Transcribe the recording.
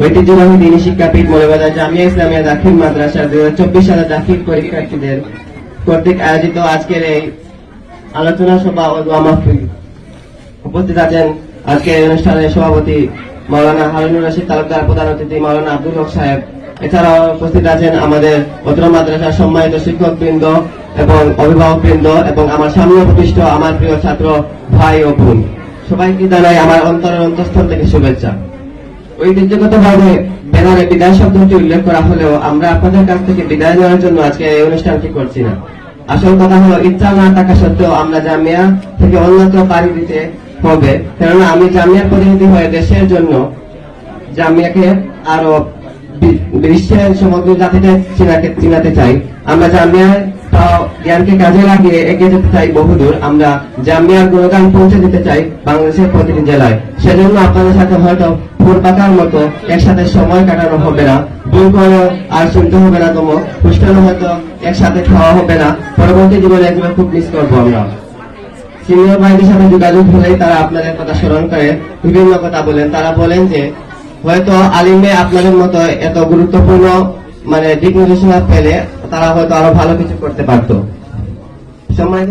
ঐতিহ্যবাহী দিনী শিক্ষাপীঠ জামিয়া ইসলামিয়া দাখিল মাদ্রাসা চব্বিশ সালে দাখিল পরীক্ষার্থীদের কর্তৃক আয়োজিত আজকের এই আলোচনা সভা ও উপস্থিত আছেন আজকের অনুষ্ঠানের সভাপতি মৌলানা হারুনুর রশিদ, তালুকদার প্রধান অতিথি মৌলানা আব্দুল হক সাহেব। এছাড়াও উপস্থিত আছেন আমাদের অত্র মাদ্রাসার সম্মানিত শিক্ষক বৃন্দ এবং অভিভাবক বৃন্দ এবং আমার সামনে প্রতিষ্ঠ আমার প্রিয় ছাত্র ভাই ও বোন। সবাইকে জানাই আমার অন্তরের অন্তঃস্থল থেকে শুভেচ্ছা। ঐতিহ্যগতভাবে ব্যানারে বিদায় শব্দটি উল্লেখ করা হলেও আমরা আপনাদের কাছ থেকে বিদায় নেওয়ার জন্য আজকে এই অনুষ্ঠানটি করছি না। আসল কথা হলো, ইচ্ছা না থাকা সত্ত্বেও আমরা জামিয়া থেকে অন্যত্র পাড়ি দিতে হবে। কেননা আমি জামিয়ার প্রতিনিধি হয়ে দেশের জন্য জামিয়াকে আরও সমগ্র চিনাকে চিনাতে চাই। আমরা জামিয়ার জ্ঞানকে কাজে লাগিয়ে এগিয়ে যেতে চাই বহুদূর। আমরা জামিয়ার গুণগান পৌঁছে দিতে চাই বাংলাদেশের প্রতিটি জেলায়। সেজন্য আপনাদের সাথে হয়তো ফুল মতো একসাথে সময় কাটানো হবে না। করে আর শুনতে হবে না তোমো। পুষ্টানো হয়তো একসাথে খাওয়া হবে না। পরবর্তী জীবনে এগুলো খুব মিস করব আমরা। সিনিয়র ভাইদের সাথে যোগাযোগ হলেই তারা আপনাদের কথা স্মরণ করে। বিভিন্ন কথা বলেন। তারা বলেন যে হয়তো আলিমে আপনাদের মতো এত গুরুত্বপূর্ণ মানে দিক নির্দেশনা পেলে তারা হয়তো আরও ভালো কিছু করতে পারত। সম্মানিত